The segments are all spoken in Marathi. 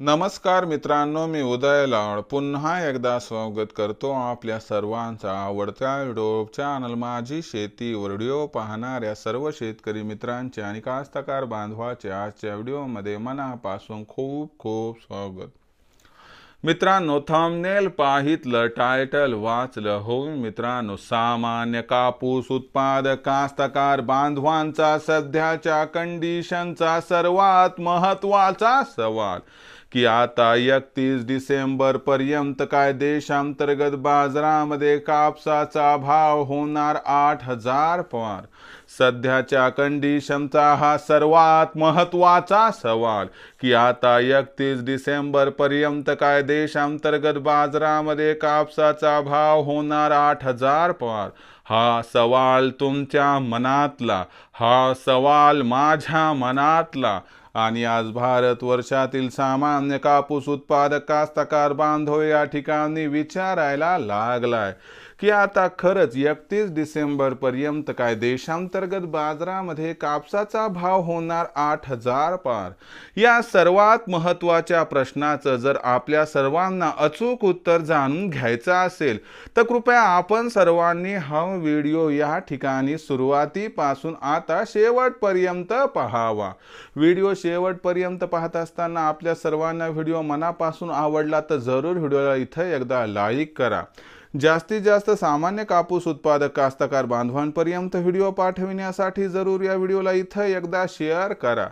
नमस्कार मित्रांनो मी उदय लाड. पुन्हा एकदा स्वागत करतो आपल्या सर्वांचा आवडत्या युट्यूब चॅनल माझी शेती व्हिडिओ पाहणाऱ्या सर्व शेतकरी मित्रांचे आणि कास्तकार बांधवाचे आजच्या व्हिडिओमध्ये मनापासून खूप खूप स्वागत. मित्रांनो थंबनेल पाहितलं टायटल वाचलं हो मित्रांनो सामान्य कापूस उत्पादक कास्तकार बांधवांचा सध्याच्या कंडिशनचा सर्वात महत्त्वाचा सवाल. की आता एकतीस डिसेंबर पर्यंत काय देशांतर्गत बाजारामध्ये कापसाचा भाव होणार आठ हजार पवार. सध्याच्या कंडिशनचा हा सर्वात महत्त्वाचा सवाल की आता एकतीस डिसेंबर पर्यंत काय देशांतर्गत बाजारामध्ये कापसाचा भाव होणार आठ हजार पार हा सवाल तुमच्या मनातला हा सवाल माझ्या मनातला. आणि आज भारत वर्षातील सामान्य कापूस उत्पादक कास्तकार बांधव या ठिकाणी विचारायला लागलाय. की आता खरंच एकतीस डिसेंबर पर्यंत काय देशांतर्गत बाजारामध्ये कापसाचा भाव होणार आठ हजार पार. या सर्वात महत्त्वाच्या प्रश्नाचं जर आपल्या सर्वांना अचूक उत्तर जाणून घ्यायचं असेल तर कृपया आपण सर्वांनी हा व्हिडिओ या ठिकाणी सुरुवातीपासून आता शेवटपर्यंत पहावा. व्हिडिओ शेवटपर्यंत पाहत असताना आपल्या सर्वांना व्हिडिओ मनापासून आवडला तर जरूर व्हिडिओला इथं एकदा लाईक करा. जास्तीत जास्त सामान्य कापूस उत्पादक कास्तकार बांधवांपर्यंत व्हिडिओ पाठविण्यासाठी जरूर या व्हिडिओला इथं एकदा शेअर करा.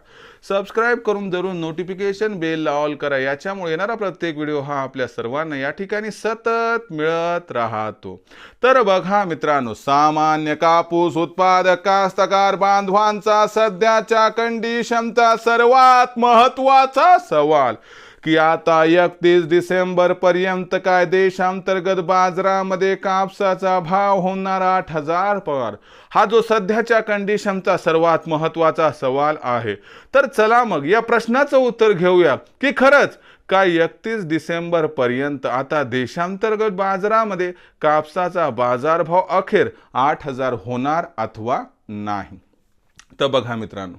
सबस्क्राईब करून जरूर नोटिफिकेशन बेल ऑल करा. याच्यामुळे येणारा प्रत्येक व्हिडिओ हा आपल्या सर्वांना या ठिकाणी सतत मिळत राहतो. तर बघा मित्रांनो सामान्य कापूस उत्पादक कास्तकार बांधवांचा सध्याच्या कंडिशनचा सर्वात महत्त्वाचा सवाल. की आता एकतीस डिसेंबर पर्यंत काय देशांतर्गत बाजारामध्ये कापसाचा भाव होणार आठ हजार पगार हा जो सध्याच्या कंडिशनचा सर्वात महत्त्वाचा सवाल आहे. तर चला मग या प्रश्नाचं उत्तर घेऊया की खरंच काय एकतीस डिसेंबर पर्यंत आता देशांतर्गत बाजारामध्ये कापसाचा बाजारभाव अखेर आठ हजार होणार अथवा नाही? तर बघा मित्रांनो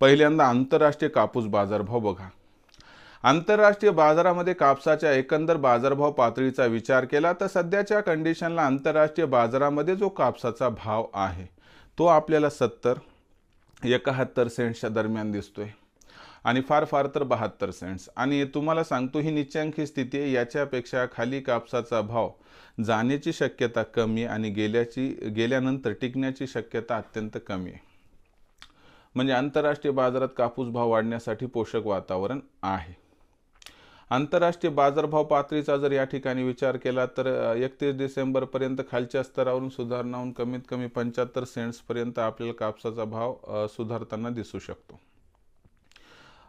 पहिल्यांदा आंतरराष्ट्रीय कापूस बाजारभाव बघा. आंतरराष्ट्रीय बाजारामध्ये कापसाच्या एकंदर बाजारभाव पातळीचा विचार केला तर सध्याच्या कंडिशनला आंतरराष्ट्रीय बाजारामध्ये जो कापसाचा भाव आहे तो आपल्याला सत्तर एकाहत्तर सेंट्सच्या दरम्यान दिसतोय. आणि फार फार तर बहात्तर सेंट्स आणि तुम्हाला सांगतो ही निच्चांकी स्थिती आहे. याच्यापेक्षा खाली कापसाचा भाव जाण्याची शक्यता कमी आणि गेल्याची गेल्यानंतर टिकण्याची शक्यता अत्यंत कमी आहे. म्हणजे आंतरराष्ट्रीय बाजारात कापूस भाव वाढण्यासाठी पोषक वातावरण आहे. आंतरराष्ट्रीय बाजारभाव पातळीचा जर या ठिकाणी विचार केला तर एकतीस डिसेंबरपर्यंत खालच्या स्तरावरून सुधारणा होऊन कमीत कमी पंच्याहत्तर सेंट्सपर्यंत आपल्याला कापसाचा भाव सुधारताना दिसू शकतो.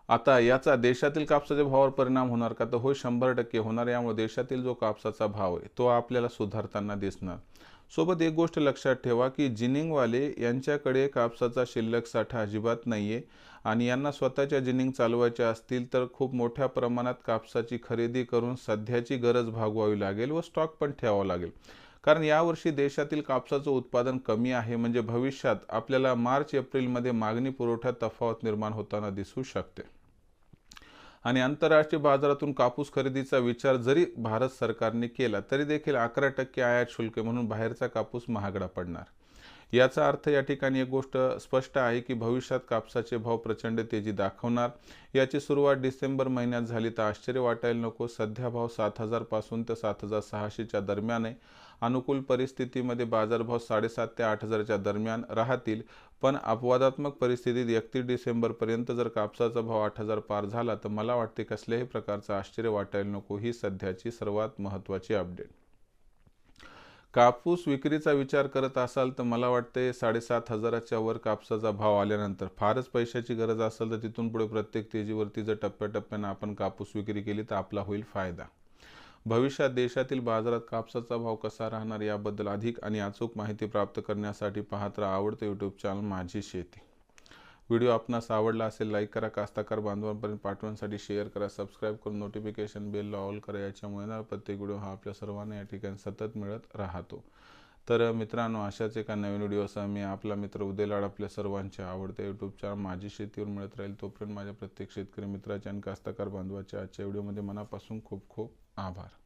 आता याचा देशातील कापसाच्या भावावर परिणाम होणार का? तर हो शंभर टक्के होणार. यामुळे देशातील जो कापसाचा भाव आहे तो आपल्याला सुधारताना दिसणार. सोबत एक गोष्ट लक्षात ठेवा की जिनिंगवाले यांच्याकडे कापसाचा शिल्लक साठा अजिबात नाही आहे आणि यांना स्वतःच्या जिनिंग चालवायच्या असतील तर खूप मोठ्या प्रमाणात कापसाची खरेदी करून सध्याची गरज भागवावी लागेल व स्टॉक पण ठेवावा लागेल. कारण यावर्षी देशातील कापसाचं उत्पादन कमी आहे म्हणजे भविष्यात आपल्याला मार्च एप्रिलमध्ये मागणी पुरवठ्यात तफावत निर्माण होताना दिसू शकते. आणि आंतरराष्ट्रीय बाजारातून कापूस खरेदीचा विचार जरी भारत सरकारने केला तरी देखील अकरा टक्के आयात शुल्क म्हणून बाहेरचा कापूस महागडा पडणार. याचा अर्थ या ठिकाणी एक गोष्ट स्पष्ट आहे की भविष्यात कापसाचे भाव प्रचंड तेजी दाखवणार. याची सुरुवात डिसेंबर महिन्यात झाली तर आश्चर्य वाटायला नको. सध्या भाव सात हजारपासून ते सात हजार सहाशेच्या दरम्यान आहे. अनुकूल परिस्थितीमध्ये बाजारभाव साडेसात ते आठ हजारच्या दरम्यान राहतील पण अपवादात्मक परिस्थितीत एकतीस डिसेंबरपर्यंत जर कापसाचा भाव आठ हजार पार झाला तर मला वाटते कसल्याही प्रकारचं आश्चर्य वाटायला नको. ही सध्याची सर्वात महत्त्वाची अपडेट. कापूस विक्रीचा विचार करत असाल तर मला वाटते साडेसात हजाराच्या वर कापसाचा भाव आल्यानंतर फारच पैशाची गरज असेल तर तिथून पुढे प्रत्येक तेजीवरती जर टप्प्याटप्प्यानं आपण कापूस विक्री केली तर आपला होईल फायदा. भविष्यात देशातील बाजारात कापसाचा भाव कसा राहणार याबद्दल अधिक आणि अचूक माहिती प्राप्त करण्यासाठी पाहत राहा आवडतं यूट्यूब चॅनल माझी शेती. व्हिडिओ आपणास आवडला असेल लाईक करा कास्ताकार बांधवांपर्यंत पाठवण्यासाठी शेअर करा सबस्क्राईब करून नोटिफिकेशन बेलला ऑल करा याच्यामुळे ना प्रत्येक व्हिडिओ हा आपल्या सर्वांना या ठिकाणी सतत मिळत राहतो. तर मित्रांनो अशाच एका नवीन व्हिडिओसह मी आपला मित्र उदयलाड आपल्या सर्वांच्या आवडत्या यूट्यूब चॅनल माझी शेतीवर मिळत राहील तोपर्यंत माझ्या प्रत्येक शेतकरी मित्राच्या आणि कास्तकार बांधवाच्या आजच्या व्हिडिओमध्ये मनापासून खूप खूप आभार.